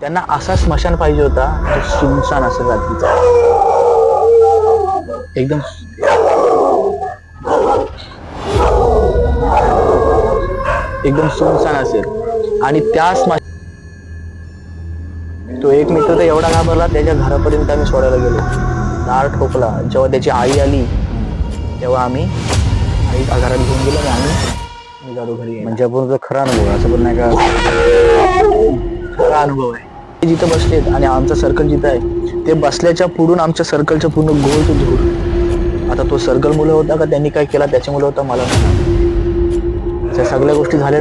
त्यांना असा स्मशान पाहिजे होता जो सुनसान असेल रात्रीचा एकदम एकदम सुनसान असेल. आणि त्या स्मशान तो एक मित्र तर एवढा घाबरला त्याच्या घरापर्यंत आम्ही सोडायला गेलो. दार ठोकला. जेव्हा त्याची आई आली तेव्हा आम्ही आई घरात घेऊन गेलो आणि आम्ही निघालो घरी म्हणजे आपण तो खरा अनुभव असं पण नाही का? खरा अनुभव आहे. जिथं बसलेत आणि आमचं सर्कल जिथं आहे ते बसल्याच्या पुढून आमच्या सर्कलच्या पूर्ण गोल तो धूर आता तो सर्कल मुलं होता का त्यांनी काय केला त्याच्या मुलं होता मला त्या सगळ्या गोष्टी झाल्या.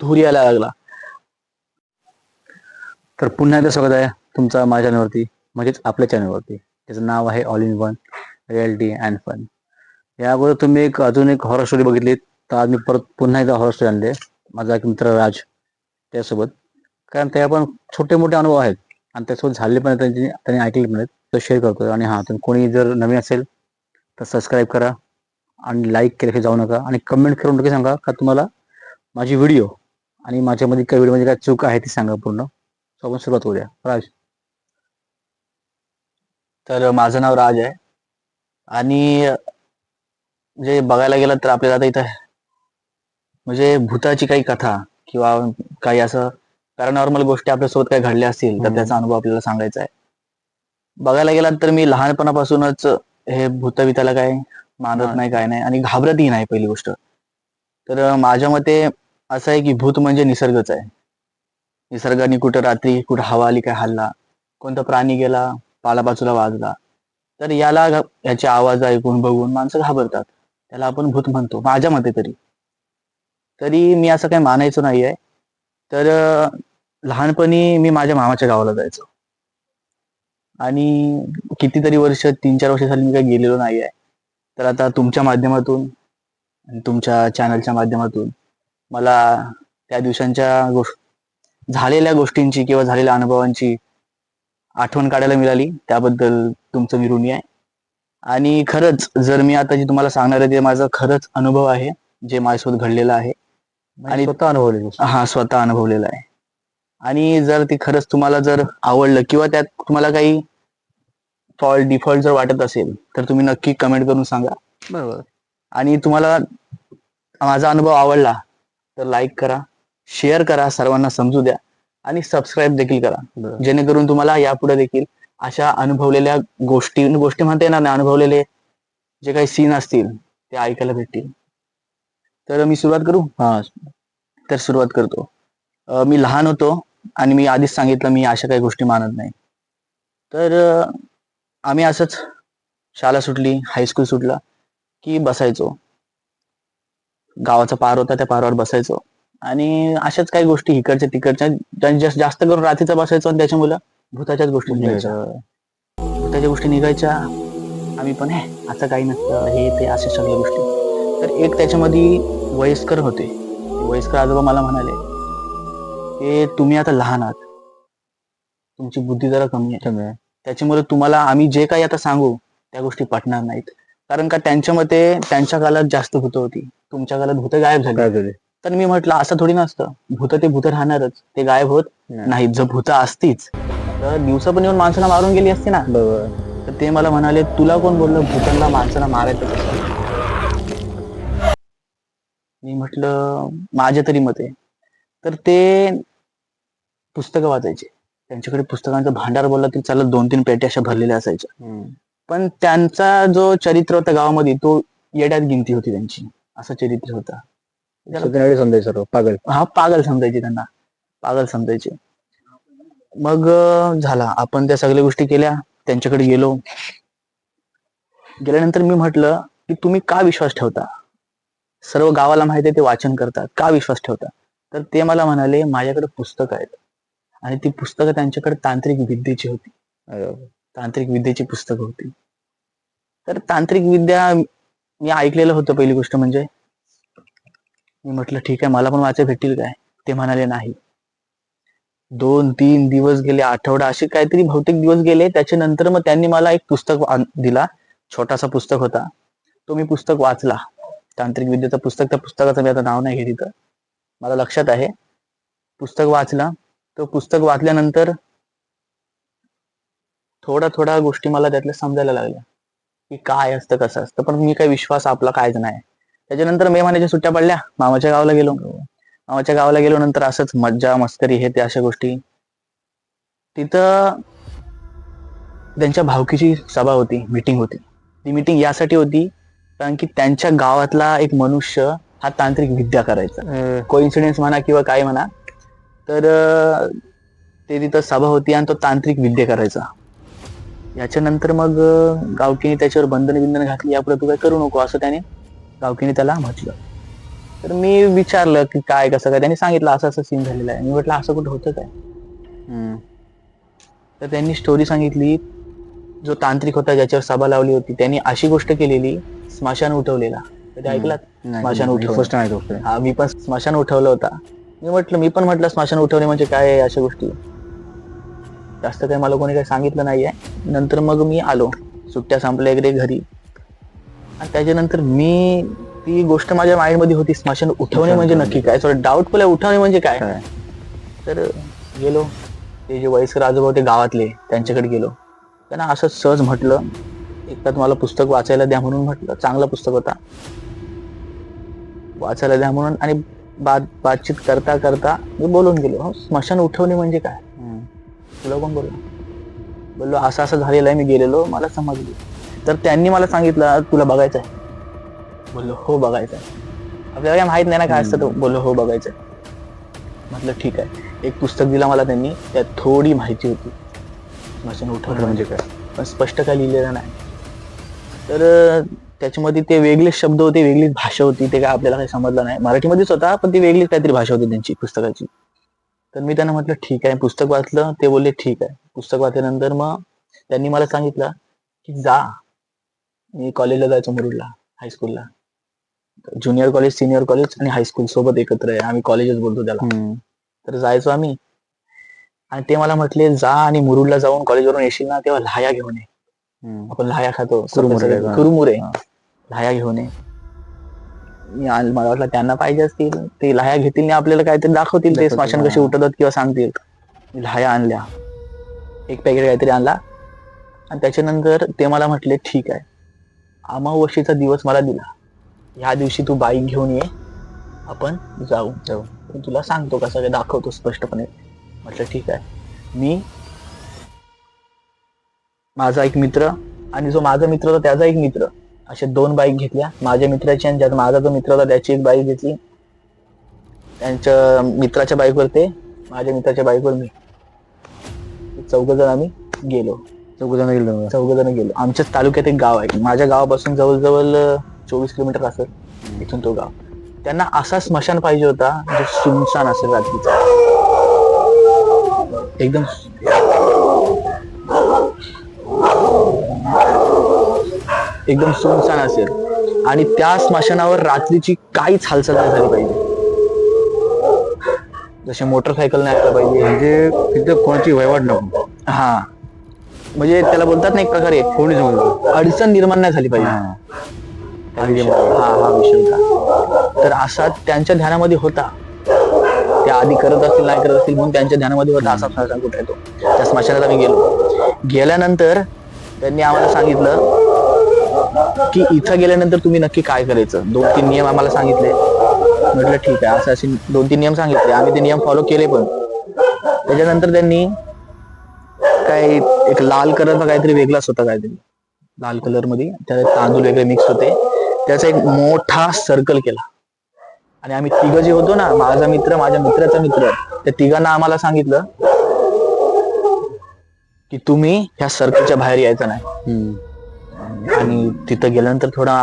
धूर यायला लागला. तर पुन्हा एकदा स्वागत आहे तुमचा माझ्या चॅनलवरती म्हणजेच आपल्या चॅनलवरती त्याचं नाव आहे all in one reality and fun या अगोदर तुम्ही एक अजून एक हॉरर स्टोरी बघितली. तर आज मी परत पुन्हा एकदा हॉरर स्टोरी आणले. माझा एक मित्र राज त्यासोबत. कारण त्या पण छोटे मोठे अनुभव आहेत. आणि त्यासोबत झाले पण आहेत, त्यांची त्यांनी ऐकले पण आहेत. तर शेअर करतो आणि हां तुम्ही कोणी जर नवीन असेल तर सबस्क्राईब करा. आणि लाईक केल्याशिवाय जाऊ नका. आणि कमेंट करून नक्की सांगा का तुम्हाला माझी व्हिडिओ आणि माझ्यामध्ये काही व्हिडिओमध्ये काय चूक आहे ती सांगा पूर्ण. सो आपण सुरुवात करूया. राज. तर माझं नाव राज आहे. आणि जे बघायला गेलं तर आपल्याला आता इथं म्हणजे भूताची काही कथा किंवा काही असं पॅरानॉर्मल गोष्टी आपल्यासोबत काही घडल्या असतील तर. त्याचा अनुभव आपल्याला सांगायचा आहे बघायला गेलात तर मी लहानपणापासूनच हे भूतविताला काय मानत. नाही काय नाही आणि घाबरतही नाही पहिली गोष्ट तर माझ्या मते असं आहे की भूत म्हणजे निसर्गच आहे निसर्गाने कुठं रात्री कुठं हवा आली काय हल्ला कोणता प्राणी गेला पालापाचूला वाजला तर याला याचे आवाज ऐकून बघून माणसं घाबरतात त्याला आपण भूत म्हणतो माझ्या मते तरी. तरी मी असं काही मानायचो नाहीये. तर लहानपणी मी माझ्या मामाच्या गावाला जायचो. आणि कितीतरी वर्ष तीन चार वर्ष झाली मी काही गेलेलो नाही आहे तर आता तुमच्या माध्यमातून आणि तुमच्या चॅनलच्या माध्यमातून मला त्या दिवसांच्या गोष्ट झालेल्या गोष्टींची किंवा झालेल्या अनुभवांची आठवण काढायला मिळाली. त्याबद्दल तुमचं मी ऋणी आहे. आणि खरंच जर मी आता जे तुम्हाला सांगणार आहे ते माझा खरंच अनुभव आहे जे माझ्यासोबत घडलेलं आहे. आणि आणि- स्वतः अनुभवली गोष्ट. हा स्वतः अनुभवलेला आहे. आणि जर ते खरंच तुम्हाला जर आवडलं किंवा त्यात तुम्हाला काही फॉल्ट डिफॉल्ट जर वाटत असेल तर तुम्ही नक्की कमेंट करून सांगा. बरोबर. आणि तुम्हाला माझा अनुभव आवडला तर लाईक करा शेअर करा सर्वांना समजू द्या आणि सबस्क्राईब देखील करा. जेणेकरून तुम्हाला यापुढे देखील अशा अनुभवलेल्या गोष्टी गोष्टी म्हणता येणार नाही. अनुभवलेले जे काही सीन असतील ते ऐकायला भेटतील. तर मी सुरुवात करू? हा. तर सुरुवात करतो. मी लहान होतो आणि मी आधीच सांगितलं मी अशा काही गोष्टी मानत नाही. तर आम्ही असंच शाळा सुटली हायस्कूल सुटला की बसायचो. गावाचा पार होता त्या पारावर बसायचो. आणि अशाच काही गोष्टी इकडच्या तिकडच्या जास्त करून रात्रीचा बसायचो आणि त्याच्या मुलं भूताच्याच गोष्टी निघायच्या. भूताच्या गोष्टी निघायच्या. आम्ही पण हे असं काही नसतं. हे ते अशा सगळ्या गोष्टी. तर एक त्याच्यामध्ये वयस्कर होते. वयस्कर आजोबा मला म्हणाले की तुम्ही आता लहान आहात. तुमची बुद्धी जरा कमी आहे. त्याच्यामुळे तुम्हाला आम्ही जे काही आता सांगू त्या गोष्टी पटणार नाहीत. कारण का त्यांच्या मते त्यांच्या काळात जास्त भूत होती. तुमच्या काळात भूत गायब झाली. तर मी म्हटलं असं थोडी नसतं. भूत ते भूत राहणारच. ते गायब होत नाहीत. जर भूत असतीच तर दिवसा पण येऊन माणसाला मारून गेली असती ना? बरोबर. तर ते मला म्हणाले तुला कोण बोललं? भूतांना माणसाला मारायचं कसं? मी म्हटलं माझ्या तरी मते. तर ते पुस्तकं वाचायचे. त्यांच्याकडे पुस्तकांचं भांडार बोलला तरी चालत दोन तीन पेट्या अशा भरलेल्या असायच्या. पण त्यांचा जो चरित्र होता गावामध्ये तो येड्यात गिनती होती त्यांची. असं चरित्र होता. समजायचं सर्व पागल. हा पागल समजायचे त्यांना. पागल समजायचे. मग झाला. आपण त्या सगळ्या गोष्टी केल्या त्यांच्याकडे गेलो. गेल्यानंतर मी म्हटलं की तुम्ही का विश्वास ठेवता? सर्व गावाला माहिती आहे ते वाचन करतात. का विश्वास ठेवता? तर ते मला म्हणाले माझ्याकडे पुस्तक आहेत. आणि ती पुस्तकं त्यांच्याकडे तांत्रिक विद्येची होती. तांत्रिक विद्येची पुस्तकं होती. तर तांत्रिक विद्या मी ऐकलेलं होतं पहिली गोष्ट म्हणजे. मी म्हटलं ठीक आहे मला पण वाचायला भेटतील काय? ते म्हणाले नाही. दोन तीन दिवस गेले आठवडा असे काहीतरी बहुतेक दिवस गेले. त्याच्यानंतर मग त्यांनी मला एक पुस्तक दिला. छोटासा पुस्तक होता. तो मी पुस्तक वाचला. तांत्रिक विद्येचं पुस्तक. त्या पुस्तकाचं मी आता नाव नाही घेत इथं. मला लक्षात आहे. पुस्तक वाचला. तो पुस्तक वाचल्यानंतर थोडा थोडा गोष्टी मला त्यातल्या समजायला लागल्या. की काय असतं कसं असतं. पण मी काही विश्वास आपला कायच नाही. त्याच्यानंतर मे महिन्याच्या सुट्ट्या पडल्या. मामाच्या गावाला गेलो. मामाच्या गावाला गेलो नंतर असंच मज्जा मस्करी हे ते अशा गोष्टी. तिथं त्यांच्या भावकीची सभा होती मीटिंग होती. ती मीटिंग यासाठी होती कारण की त्यांच्या गावातला एक मनुष्य हा तांत्रिक विद्या करायचा. कोइन्सिडेन्स म्हणा किंवा काय म्हणा तर ते तिथं सभा होती आणि तो तांत्रिक विद्या करायचा. याच्यानंतर मग गावकीने त्याच्यावर बंधन बिंधन घातली. यापुढे तू काय करू नको असं त्याने गावकीने त्याला म्हटलं. तर मी विचारलं की काय कसं काय? त्यांनी सांगितलं असं असं सीन झालेलं आहे. मी म्हटलं असं कुठं होतं काय? तर त्यांनी स्टोरी सांगितली जो तांत्रिक होता ज्याच्यावर सभा लावली होती त्यांनी अशी गोष्ट केलेली स्मशान उठवलेला. कधी ऐकलात? स्मशान उठवलं. हा मी पण स्मशान उठवलं होता. मी म्हटलं मी पण म्हटलं स्मशान उठवणे म्हणजे काय आहे अशा गोष्टी? जास्त काही मला कोणी काही सांगितलं नाहीये. नंतर मग मी आलो. सुट्ट्या संपल्या इकडे घरी. आणि त्याच्यानंतर मी ती गोष्ट माझ्या माइंडमध्ये होती स्मशान उठवणे म्हणजे नक्की काय? थोडं डाऊटफुल आहे उठवणे म्हणजे काय? तर गेलो. ते जे वयस्कर आजोबा होते गावातले त्यांच्याकडे गेलो. त्यांना असं सहज म्हटलं एकदा तुम्हाला पुस्तक वाचायला द्या म्हणून म्हटलं. चांगलं पुस्तक होता. वाचायला द्या म्हणून आणि बात बातचीत करता करता मी बोलून गेलो. "हो, स्मशान उठवणे म्हणजे काय? तुला कोण बोललो? बोललो असं असं झालेलं आहे मी गेलेलो. मला समजलं. तर त्यांनी मला सांगितलं तुला बघायचं आहे. बोललो हो बघायचं आपल्याला काय माहीत नाही ना काय असतं तो. बोललो हो बघायचं म्हटलं ठीक आहे. एक पुस्तक दिला मला त्यांनी त्यात थोडी माहिती होती. स्मशान उठवणं म्हणजे काय? पण स्पष्ट काय लिहिलेलं नाही. तर त्याच्यामध्ये ते वेगळेच शब्द होते वेगळीच भाषा होती ते काय आपल्याला काही समजलं नाही. मराठीमध्येच होता पण ती वेगळीच काहीतरी भाषा होती त्यांची पुस्तकाची. तर मी त्यांना म्हटलं ठीक आहे. पुस्तक वाचलं ते बोलले ठीक आहे. पुस्तक वाचल्यानंतर मग त्यांनी मला सांगितलं की जा. मी कॉलेजला जायचो मुरुडला हायस्कूलला ज्युनियर कॉलेज सिनियर कॉलेज आणि हायस्कूल सोबत एकत्र आहे. आम्ही कॉलेजच बोलतो त्याला. तर जायचो आम्ही. आणि ते मला म्हटले जा आणि मुरुडला जाऊन कॉलेजवरून येशील ना तेव्हा लहाया घेऊन ये. आपण लहाया खातो. कुरुमुरे. लहाया घेऊन ये. मला वाटलं त्यांना पाहिजे असतील. ते लहाया घेतील आणि आपल्याला काहीतरी दाखवतील. ते स्मशान कसे. उठवतात किंवा सांगतील. मी लहाया आणल्या. एक पॅकेट काहीतरी आणला. आणि त्याच्यानंतर ते मला म्हटले ठीक आहे. अमावस्येचा दिवस मला दिला. ह्या दिवशी तू बाईक घेऊन ये. आपण जाऊ. जाऊ. तुला सांगतो कसं काय दाखवतो स्पष्टपणे. म्हटलं ठीक आहे. मी माझा एक मित्र आणि जो माझा मित्र होता त्याचा एक मित्र. असे दोन बाईक घेतल्या. माझ्या मित्राची आणि ज्यात माझा जो मित्र होता त्याची एक बाईक घेतली. त्यांच्या मित्राच्या बाईकवर ते माझ्या मित्राच्या बाईकवर मी. चौघ जण आम्ही गेलो. चौघ जण गेलो. चौघ जण गेलो. आमच्याच तालुक्यात एक गाव आहे. माझ्या गावापासून जवळजवळ चोवीस किलोमीटर असेल इथून तो गाव. त्यांना असा स्मशान पाहिजे होता जो सुनसान असेल रात्रीचा. एकदम एकदम सुनसान असेल. आणि त्या स्मशानावर रात्रीची काहीच हालचाल नाही झाली पाहिजे. जसे मोटरसायकल नाही असलं पाहिजे. म्हणजे तिथं कोणाची वहिवाट नको. हा. म्हणजे त्याला बोलतात ना एक प्रकारे कोणी अडचण निर्माण नाही झाली पाहिजे. हा हा विषय होता. तर असा त्यांच्या ध्यानामध्ये होता. त्या आधी करत असतील नाही करत असतील म्हणून त्यांच्या ध्यानामध्ये होता असा स्मशान कुठे येतो त्या स्मशानाला मी गेलो. गेल्यानंतर त्यांनी आम्हाला सांगितलं की इथं गेल्यानंतर तुम्ही नक्की काय करायचं? दोन तीन नियम आम्हाला सांगितले. म्हटलं ठीक आहे. असं असे दोन तीन नियम सांगितले. आम्ही ते नियम फॉलो केले पण. त्याच्यानंतर त्यांनी काय एक लाल कलरचा काहीतरी वेगळाच होता काहीतरी. लाल कलरमध्ये त्यात तांदूळ वगैरे मिक्स होते. त्याचा एक मोठा सर्कल केला. आणि आम्ही तिघ जे होतो ना माझा मित्र माझ्या मित्राचा मित्र त्या तिघांना आम्हाला सांगितलं की तुम्ही ह्या सर्कलच्या बाहेर यायचं नाही. आणि तिथं गेल्यानंतर थोडा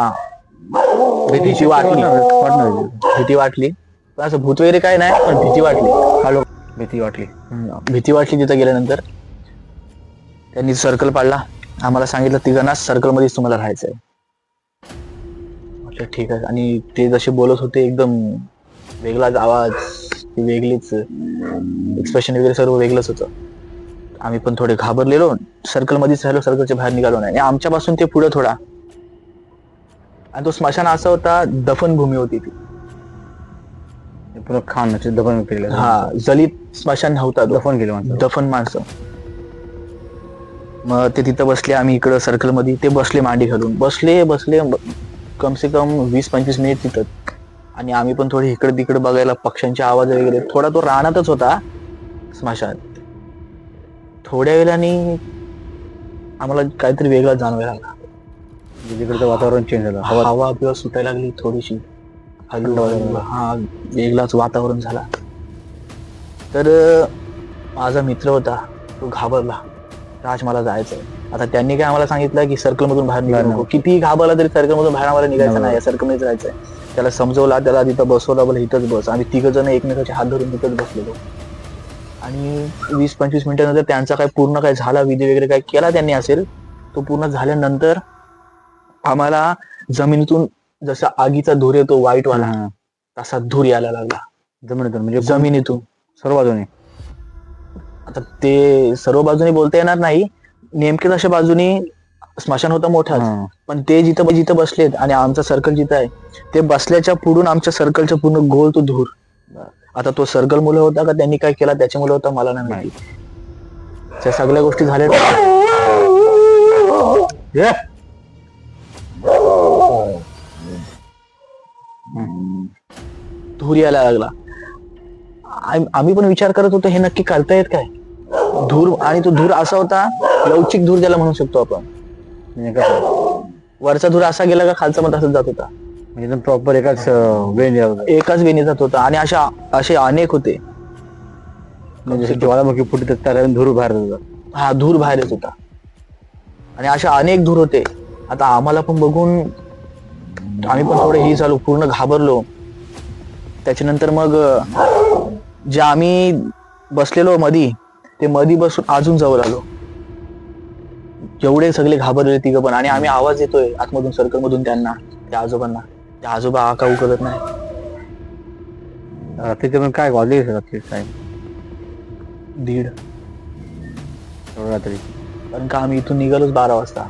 भीतीची वाटली. भीती वाटली. पण असं भूत वगैरे काय नाही पण भीती वाटली. हॅलो. भीती वाटली. भीती वाटली तिथं गेल्यानंतर. त्यांनी सर्कल पाडला. आम्हाला सांगितलं तिघांना सर्कल मध्येच तुम्हाला राहायचंय. म्हटलं ठीक आहे. आणि ते जसे बोलत होते एकदम वेगळाच आवाज ती वेगळीच एक्सप्रेशन वगैरे सर्व वेगळंच होतं. आम्ही पण थोडे घाबरलेलो. सर्कल मध्येच राहिलो सर्कलच्या बाहेर निघालो नाही. आणि आमच्यापासून ते पुढे थोडा. आणि तो स्मशान असा होता दफनभूमी होती ती. खान दफन केलं हा जलीत स्मशान नव्हता दफन केलं दफन माणसं. मग ते तिथं बसले आम्ही इकडं सर्कलमध्ये ते बसले मांडी घालून. बसले बसले कम से कम वीस पंचवीस मिनिट तिथं. आणि आम्ही पण थोडे इकडे तिकडे बघायला पक्ष्यांचे आवाज वगैरे. थोडा तो रानातच होता स्मशान. थोड्या वेळाने आम्हाला काहीतरी वेगळं जाणवायला लागला. तिकडचं वातावरण चेंज झालं. हवा हवा बिवा सुटायला लागली थोडीशी. हलू. हलू. हा वेगळाच वातावरण झाला. तर माझा मित्र होता तो घाबरला. राज मला जायचंय. आता त्यांनी काय आम्हाला सांगितलं की सर्कल मधून बाहेर निघायला नको. कितीही घाबरला तरी सर्कल मधून बाहेर आम्हाला निघायचं नाही. नाही. सर्कलमध्ये जायचंय. त्याला समजवला त्याला तिथं बसवला बोला इथंच बस. आम्ही तिघ जण एकमेकाचे हात धरून तिथंच बसलेलो. आणि वीस पंचवीस मिनिटानंतर त्यांचा काय पूर्ण काय झाला विधी वगैरे काय केला त्यांनी असेल तो पूर्ण झाल्यानंतर आम्हाला जमिनीतून जसा आगीचा धूर येतो व्हाईट वाला. तसा धूर यायला लागला. जमिनीतून म्हणजे जमिनीतून. सर्व बाजूने. आता ते सर्व बाजूने बोलता येणार नाही नेमकेच अशा बाजूनी स्मशान होता मोठा. पण ते जिथं जिथं बसलेत आणि आमचा सर्कल जिथं आहे ते बसल्याच्या पुढून आमच्या सर्कलच्या पूर्ण गोल तो धूर. आता तो सर्कल मुलं होता का त्यांनी काय केला त्याच्या मुलं होता मला नाही माहिती. त्या सगळ्या गोष्टी झाल्या. धूर यायला लागला. आम- आम्ही पण विचार करत होतो हे नक्की करतायत काय? धूर आणि तो धूर असा होता लवचिक धूर ज्याला म्हणू शकतो आपण. म्हणजे कसं वरचा धूर असा गेला का खालचा पण तसंच जात होता. म्हणजे एकदम प्रॉपर एकाच होता. एकाच वेणी जात होता आणि अशा असे अनेक होते. म्हणजे ज्वालामुखी फुटत त्याला धूर बाहेर जातो हा धूर बाहेर येत होता. आणि अशा अनेक धूर होते. आता आम्हाला पण बघून आम्ही पण थोडे ही झालो पूर्ण घाबरलो. त्याच्यानंतर मग जे आम्ही बसलेलो मधी ते मधी बसून अजून जवळ आलो. एवढे सगळे घाबरलेले तिघ पण आणि आम्ही आवाज येतोय आतमधून सर्कल मधून त्यांना त्या आजोबांना. त्या आजोबा आका करत नाही. रात्रीचे पण काय वाजले रात्री काय? दीड. रात्री. कारण का आम्ही इथून निघालोच बारा वाजता.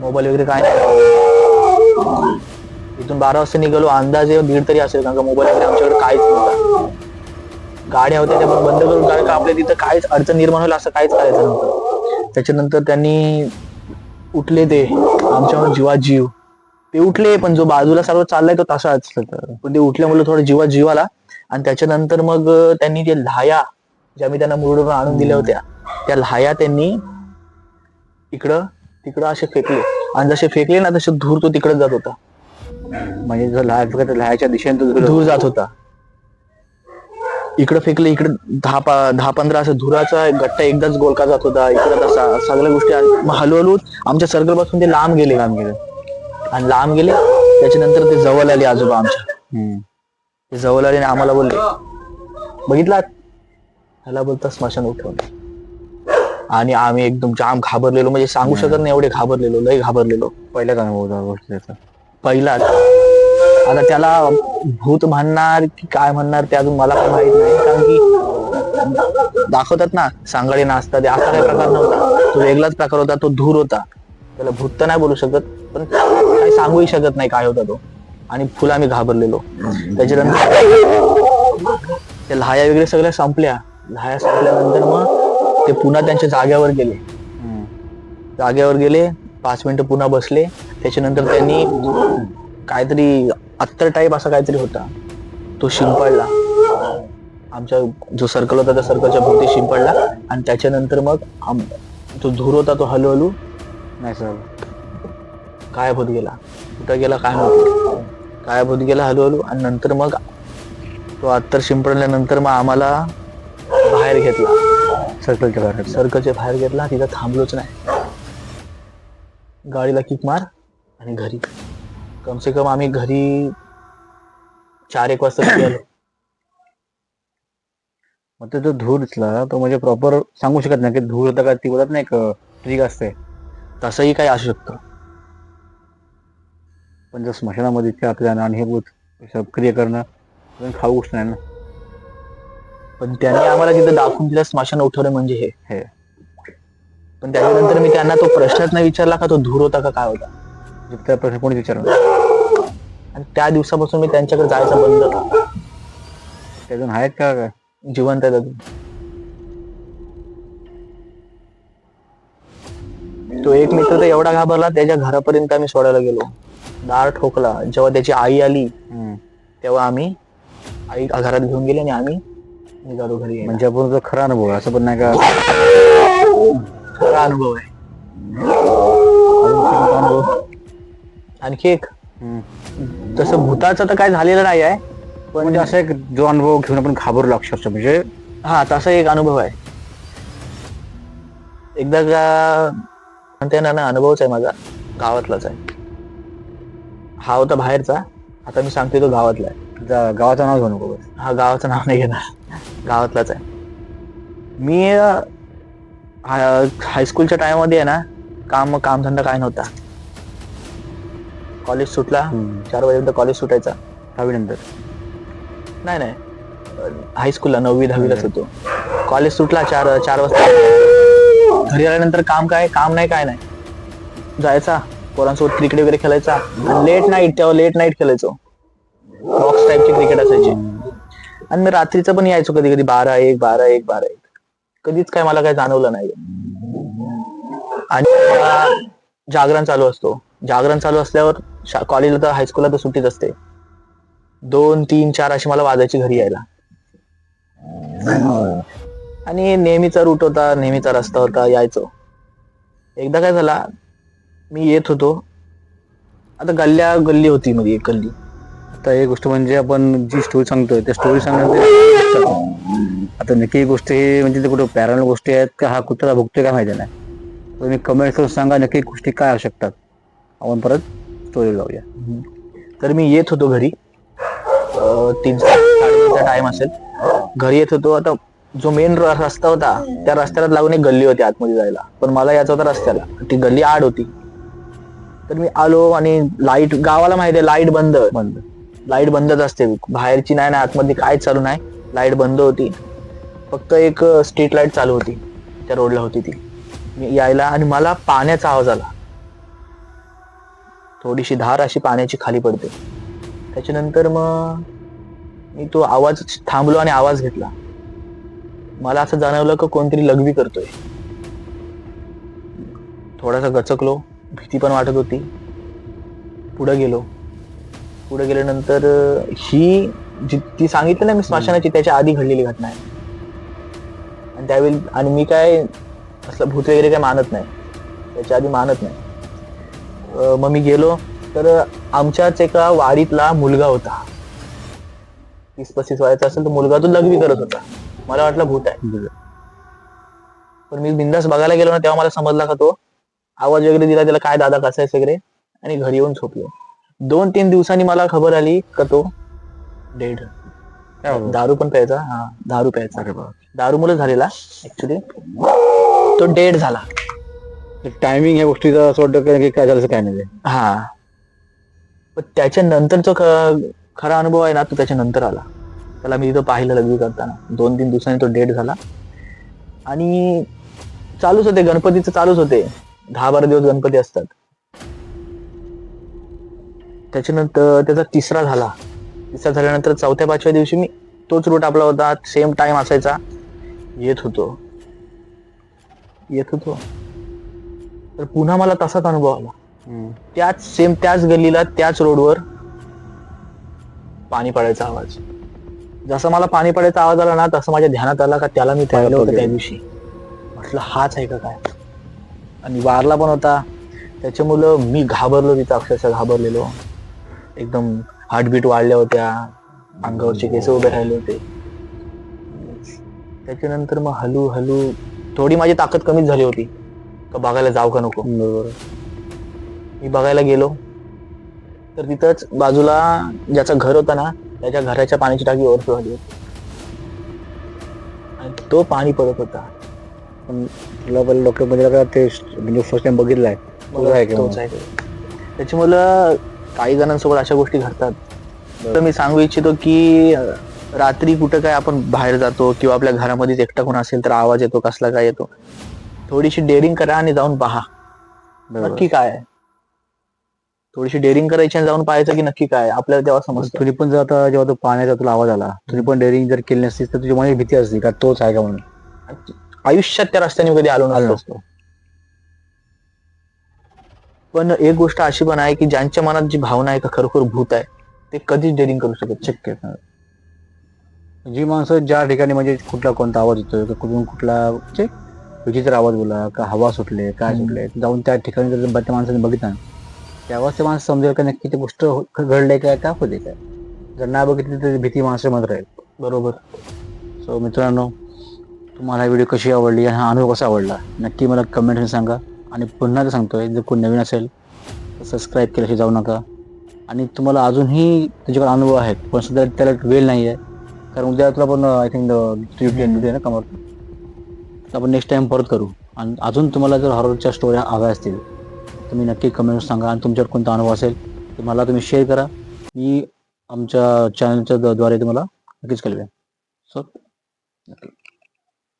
मोबाईल वगैरे काय नाही. इथून बारा वाजता निघालो अंदाजे दीड तरी असेल कारण का मोबाईल वगैरे आमच्याकडे काहीच नव्हता. गाड्या होत्या त्या पण बंद करून कारण का आपल्या तिथं काहीच अडचण निर्माण होईल असं काहीच करायचं नव्हतं. त्याच्यानंतर त्यांनी उठले ते आमच्यावर जीवात जीव. ते उठले पण जो बाजूला सर्व चाललाय तो तसाच. पण ते उठल्यामुळे थोडं जीवात जीव आला आणि त्याच्यानंतर मग त्यांनी जे लाया ज्या मी त्यांना मुरुडून आणून दिल्या होत्या त्या लाया त्यांनी इकडं तिकडं असे फेकले. आणि जसे फेकले ना तसे धूर तो तिकडे जात होता. म्हणजे जर लहान लहायच्या दिशेने तो धूर जात होता. इकडे फेकले इकडे दहा पा- दहा पंधरा असं धुराचा गट्टा एकदाच गोलका जात होता इकडे तसा सगळ्या गोष्टी मग हळूहळू आमच्या सर्कलपासून ते लांब गेले लांब गेले आणि लांब गेले त्याच्यानंतर ते जवळ आले आजोबा आमच्या. ते जवळ आले आणि आम्हाला बोलले बघितलात ह्याला बोलता स्मशान उठवलं. आणि आम्ही एकदम जाम घाबरलेलो म्हणजे सांगू शकत नाही एवढे घाबरलेलो लय घाबरलेलो. अनुभव गोष्ट त्याचा. पहिलाच. आता त्याला भूत म्हणणार की काय म्हणणार ते अजून मला पण माहीत नाही. कारण की दाखवतात ना सांगाडे नाचतात असा काही प्रकार नव्हता. तो वेगळाच प्रकार होता तो धूर होता. त्याला भूत तर नाही बोलू शकत पण काही सांगूही शकत नाही काय होता तो. आणि फुल आम्ही घाबरलेलो. त्याच्यानंतर त्या लहाया वगैरे सगळ्या संपल्या. लहाया संपल्यानंतर मग ते पुन्हा त्यांच्या जाग्यावर गेले. जाग्यावर गेले पाच मिनिटं पुन्हा बसले. त्याच्यानंतर त्यांनी काहीतरी अत्तर टाईप असा काहीतरी होता. तो शिंपडला. आमच्या जो सर्कल होता त्या सर्कलच्या भोवती शिंपडला. आणि त्याच्यानंतर मग आम- तो धूर होता तो हळूहळू नाही सर गायब होत गेला. कुठं गेला काय नव्हतं गायब होत गेला हळूहळू. आणि नंतर मग तो अत्तर शिंपडल्यानंतर मग आम्हाला बाहेर घेतला. सर्कलच्या बाहेर सर्कलच्या बाहेर घेतला. तिथं थांबलोच नाही. गाडीला किक मार आणि घरी. कम से कम आम्ही घरी चार एक वाजता आलो. मग तो जो धूर दिसला तो म्हणजे प्रॉपर सांगू शकत नाही की धूर होता का ती बोलत नाही का ट्रिक असते. तसंही काही असू शकतं. पण जर स्मशानामध्ये इतके आपल्या आणि हे भूत क्रिया करणं खाऊ गोष्ट नाही ना. पण त्यांनी आम्हाला तिथं दाखवून दिलं स्मशान उठवलं म्हणजे हे. हे. पण त्याच्यानंतर मी त्यांना तो प्रश्नच नाही विचारला का तो धूर होता का काय होता. त्या प्रश्न कोणी विचारलं आणि त्या दिवसापासून मी त्यांच्याकडे जायचं बंद. ते अजून आहेत का काय जिवंत आहेत अजून? तो एक मित्र तर एवढा घाबरला त्याच्या घरापर्यंत आम्ही सोडायला गेलो. दार ठोकला. जेव्हा त्याची आई आली. तेव्हा आम्ही आई घरात घेऊन गेली आणि आम्ही निघालो घरी. म्हणजे आपण खरा अनुभव आहे, असं पण नाही का? खरा अनुभव आहे. आणखी एक. तसं भूताचं तर काय झालेलं नाही आहे पण म्हणजे असा एक जो अनुभव घेऊन आपण घाबरलो अक्षरशः म्हणजे? हा तसा एक अनुभव आहे. एकदा का म्हणते ना ना अनुभवच आहे माझा गावातलाच आहे. हा होता बाहेरचा आता मी सांगते तो गावातला आहे. जा- गावाचं नाव घेऊ नको बस. हा गावाचं नाव नाही घेणार. गावातलाच आहे. मी अं, हा- हायस्कूलच्या टाइममध्ये आहे ना काम कामधंदा काय नव्हता. कॉलेज सुटला. चार वाजेपर्यंत कॉलेज सुटायचा. दहावी नंतर. नाही नाही. हायस्कूलला नववी दहावीलाच होतो. कॉलेज सुटला चार चार वाजता. घरी आल्यानंतर काम काय काम नाही काय नाही. जायचा. पोरांसोबत क्रिकेट वगैरे खेळायचा. लेट नाईट तेव्हा लेट नाईट खेळायचो. बॉक्स टाईपची क्रिकेट असायची. आणि मी रात्रीचं पण यायचो कधी कधी बारा एक बारा एक बारा एक. कधीच काय मला काय जाणवलं नाही. आणि जागरण चालू असतो. जागरण चालू असल्यावर कॉलेजला तर हायस्कूलला तर सुट्टीच असते. दोन तीन चार अशी मला वाजायची घरी यायला. आणि नेहमीचा रूट होता नेहमीचा रस्ता होता यायचो. एकदा काय झाला मी येत होतो. आता गल्ल्या गल्ली होती मध्ये एक गल्ली. आता एक गोष्ट म्हणजे आपण जी स्टोरी सांगतोय त्या स्टोरी सांगण्यात आता नक्की गोष्ट हे म्हणजे ते कुठं पॅरल गोष्टी आहेत का हा कुत्रा भुगतोय काय माहिती नाही. तुम्ही कमेंट करून सांगा नक्की गोष्टी काय असू शकतात. आपण परत स्टोरी लावूया. तर मी येत होतो घरी. तीन साडेतीनचा टाइम असेल. घरी येत होतो. आता जो मेन रस्ता होता त्या रस्त्याला लागून एक गल्ली होती आतमध्ये जायला. पण मला यायचं होतं रस्त्याला. ती गल्ली आड होती. तर मी आलो आणि लाइट गावाला माहिती आहे लाइट बंद. बंद. लाइट बंदच असते. बाहेरची नाही ना आतमध्ये काय चालू नाही. लाइट बंद होती. फक्त एक स्ट्रीट लाइट चालू होती. त्या रोडला होती ती. मी यायला आणि मला पाण्याचा आवाज आला. थोडीशी धार अशी पाण्याची खाली पडते. त्याच्यानंतर मग मी तो आवाज थांबलो आणि आवाज घेतला. मला असं जाणवलं की कोणतरी लघवी करतोय. थोडासा गचकलो भीती पण वाटत होती. पुढे गेलो. पुढे गेल्यानंतर ही जी ती सांगितलं ना मी स्मशानाची त्याच्या आधी घडलेली घटना आहे. आणि त्यावेळी आणि मी काय असलं भूत वगैरे काय मानत नाही. त्याच्या आधी मानत नाही. मग मी गेलो. तर आमच्याच एका वाडीतला मुलगा होता. तीस पस्तीस वयाचा असेल तर मुलगा तो लघवी करत होता. मला वाटलं भूत आहे. पण मी बिंदास बघायला गेलो ना तेव्हा मला समजला का तो आवाज वगैरे दिला त्याला काय दादा कसा आहेस वगैरे? आणि घरी येऊन झोपलो. दोन तीन दिवसांनी मला खबर आली का तो डेड. बाबा? दारू पण प्यायचा हा दारू प्यायचा. अरे बाबा. दारू मुळे झालेला ऍक्च्युली तो डेड झाला. टायमिंग ह्या गोष्टीचं असं वाटतं की काय झालं काय नाही. हा. पण त्याच्या नंतरचा ख- खरा अनुभव आहे ना तो त्याच्यानंतर आला. त्याला मी तिथं पाहिलं लग्न करताना. दोन तीन दिवसांनी तो डेट झाला. आणि चालूच होते गणपतीचं चालूच होते. दहा बारा दिवस गणपती असतात. त्याच्यानंतर त्याचा तिसरा झाला. तिसरा झाल्यानंतर चौथ्या पाचव्या दिवशी मी तोच रूट आपला होता. सेम टाइम असायचा. येत होतो. येत होतो. तर पुन्हा मला तसाच अनुभव आला. त्याच सेम त्याच गल्लीला त्याच रोडवर पाणी पडायचा आवाज. जसं मला पाणी पडायचा आवाज आला ना तसं माझ्या ध्यानात आला का त्याला मी पाहिलं होतं त्या दिवशी म्हटलं हाच आहे का काय? आणि वारला पण होता. त्याच्यामुळं मी घाबरलो तिथं अक्षरशः घाबरलेलो. एकदम हार्टबीट वाढल्या होत्या. अंगावरचे केस उभे राहिले होते. त्याच्यानंतर मग हलू हलू थोडी माझी ताकद कमीच झाली होती. का बघायला जाऊ का नको? बरोबर. मी बघायला गेलो. तर तिथंच बाजूला ज्याचं घर होतं ना त्याच्या घराच्या पाण्याची टाकी ओव्हरफ्लो झाली होती. आणि तो पाणी पडत होता. पण तुला पहिले डॉक्टर म्हणजे ते म्हणजे फर्स्ट टाइम बघितलाय. तोच आहे त्याच्यामुळं काही जणांसोबत अशा गोष्टी घडतात. तर मी सांगू इच्छितो की रात्री कुठं काय आपण बाहेर जातो किंवा आपल्या घरामध्येच एकटा कोण असेल तर आवाज येतो कसला काय येतो. थोडीशी डेअरिंग करा आणि जाऊन पहा. नक्की काय आहे थोडीशी डेअरिंग करायची आणि जाऊन पाहायचं की नक्की काय. आपल्याला तेव्हा समजतं तुम्ही पण जर आता जेव्हा तो पाण्याचा तुला आवाज आला तुम्ही पण डेअरिंग जर केली नसतीस तर तुझ्या मनात एक भीती असते का तोच आहे का म्हणून आयुष्यात त्या रस्त्याने कधी आलो आलो नसतो पण एक गोष्ट अशी पण आहे की ज्यांच्या मनात जी भावना आहे का खरोखर भूत आहे ते कधीच डेअरिंग करू शकत. शक्य. जी माणसं ज्या ठिकाणी म्हणजे कुठला कोणता आवाज येतोय का कुठून कुठला म्हणजे विचित्र आवाज बोला का हवा सुटले काय सुटले जाऊन त्या ठिकाणी जर त्या माणसाने बघितलं तेव्हाच ते माणसं समजेल का नक्की ती गोष्ट हो- घडले काय का होते काय. जर नाही बघितली तर भीती माणसं मात्र राहील. बरोबर. सो मित्रांनो तुम्हाला व्हिडिओ कशी आवडली आणि हा अनुभव कसा आवडला नक्की मला कमेंटमध्ये सांगा. आणि पुन्हा तर सांगतोय जर कोण नवीन असेल तर सबस्क्राईब केल्याशी जाऊ नका. आणि तुम्हाला अजूनही त्याच्याकडे अनुभव आहेत पण सध्या त्याला वेळ नाही आहे कारण उद्या तुला पण आय थिंक ड्युटी आहे ना कमर तर आपण नेक्स्ट टाइम परत करू. आणि अजून तुम्हाला जर हॉररच्या स्टोऱ्या हव्या असतील तर मी नक्की कमेंट सांगा आणि तुमच्यावर कोणता अनुभव असेल तर मला तुम्ही शेअर करा. मी आमच्या चॅनलच्या द्वारे तुम्हाला नक्कीच कळवेन. सो